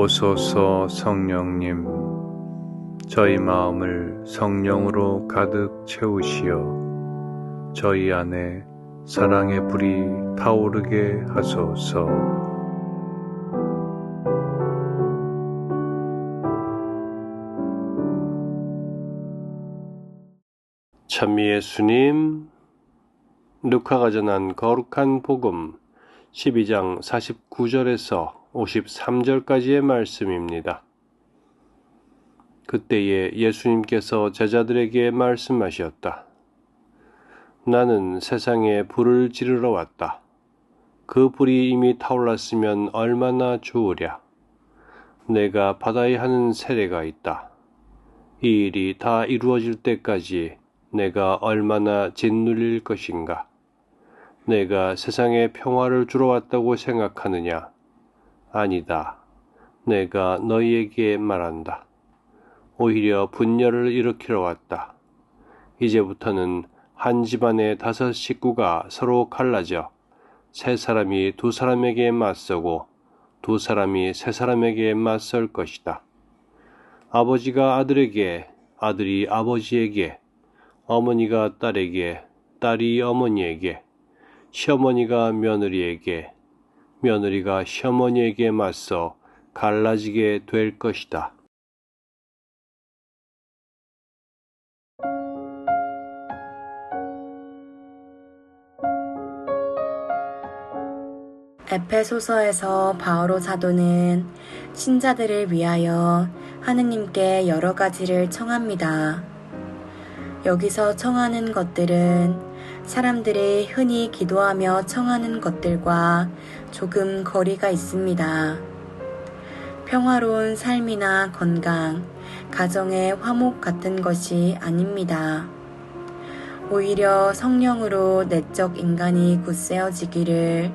오소서 성령님, 저희 마음을 성령으로 가득 채우시어 저희 안에 사랑의 불이 타오르게 하소서. 찬미 예수님, 루카가 전한 거룩한 복음 12장 49절에서 53절까지의 말씀입니다. 그때에 예수님께서 제자들에게 말씀하셨다. 나는 세상에 불을 지르러 왔다. 그 불이 이미 타올랐으면 얼마나 좋으랴. 내가 받아야 하는 세례가 있다. 이 일이 다 이루어질 때까지 내가 얼마나 짓눌릴 것인가. 내가 세상에 평화를 주러 왔다고 생각하느냐? 아니다. 내가 너희에게 말한다. 오히려 분열을 일으키러 왔다. 이제부터는 한 집안의 다섯 식구가 서로 갈라져 세 사람이 두 사람에게 맞서고 두 사람이 세 사람에게 맞설 것이다. 아버지가 아들에게, 아들이 아버지에게, 어머니가 딸에게, 딸이 어머니에게, 시어머니가 며느리에게, 며느리가 시어머니에게 맞서 갈라지게 될 것이다. 에페소서에서 바오로 사도는 신자들을 위하여 하느님께 여러 가지를 청합니다. 여기서 청하는 것들은 사람들이 흔히 기도하며 청하는 것들과 조금 거리가 있습니다. 평화로운 삶이나 건강, 가정의 화목 같은 것이 아닙니다. 오히려 성령으로 내적 인간이 굳세어지기를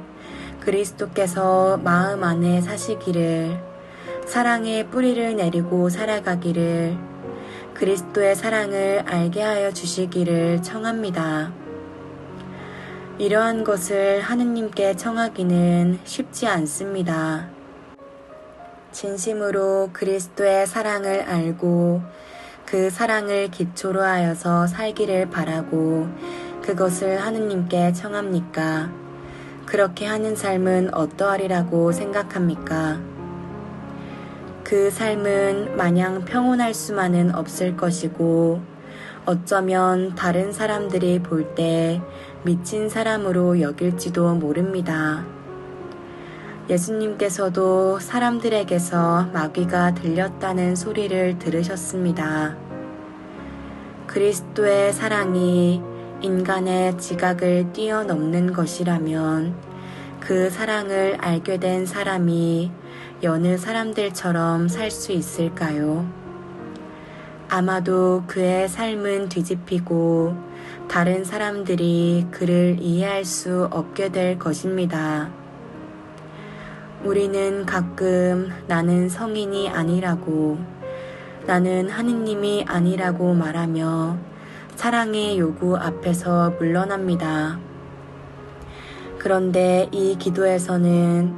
그리스도께서 마음 안에 사시기를 사랑의 뿌리를 내리고 살아가기를 그리스도의 사랑을 알게 하여 주시기를 청합니다. 이러한 것을 하느님께 청하기는 쉽지 않습니다. 진심으로 그리스도의 사랑을 알고 그 사랑을 기초로 하여서 살기를 바라고 그것을 하느님께 청합니까? 그렇게 하는 삶은 어떠하리라고 생각합니까? 그 삶은 마냥 평온할 수만은 없을 것이고 어쩌면 다른 사람들이 볼때 미친 사람으로 여길지도 모릅니다. 예수님께서도 사람들에게서 마귀가 들렸다는 소리를 들으셨습니다. 그리스도의 사랑이 인간의 지각을 뛰어넘는 것이라면 그 사랑을 알게 된 사람이 여느 사람들처럼 살 수 있을까요? 아마도 그의 삶은 뒤집히고 다른 사람들이 그를 이해할 수 없게 될 것입니다. 우리는 가끔 나는 성인이 아니라고, 나는 하느님이 아니라고 말하며 사랑의 요구 앞에서 물러납니다. 그런데 이 기도에서는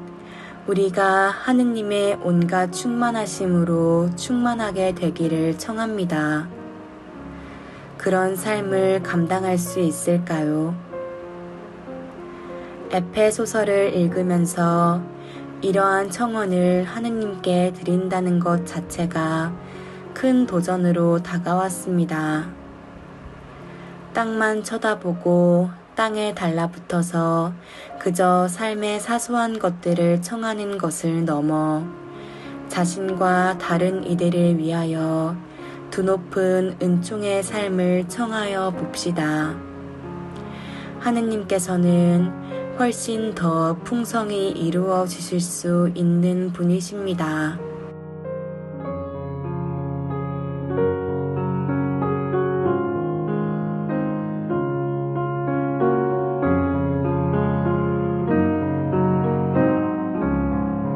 우리가 하느님의 온갖 충만하심으로 충만하게 되기를 청합니다. 그런 삶을 감당할 수 있을까요? 에페 소설을 읽으면서 이러한 청원을 하느님께 드린다는 것 자체가 큰 도전으로 다가왔습니다. 땅만 쳐다보고 땅에 달라붙어서 그저 삶의 사소한 것들을 청하는 것을 넘어 자신과 다른 이들을 위하여 두 높은 은총의 삶을 청하여 봅시다. 하느님께서는 훨씬 더 풍성히 이루어지실 수 있는 분이십니다.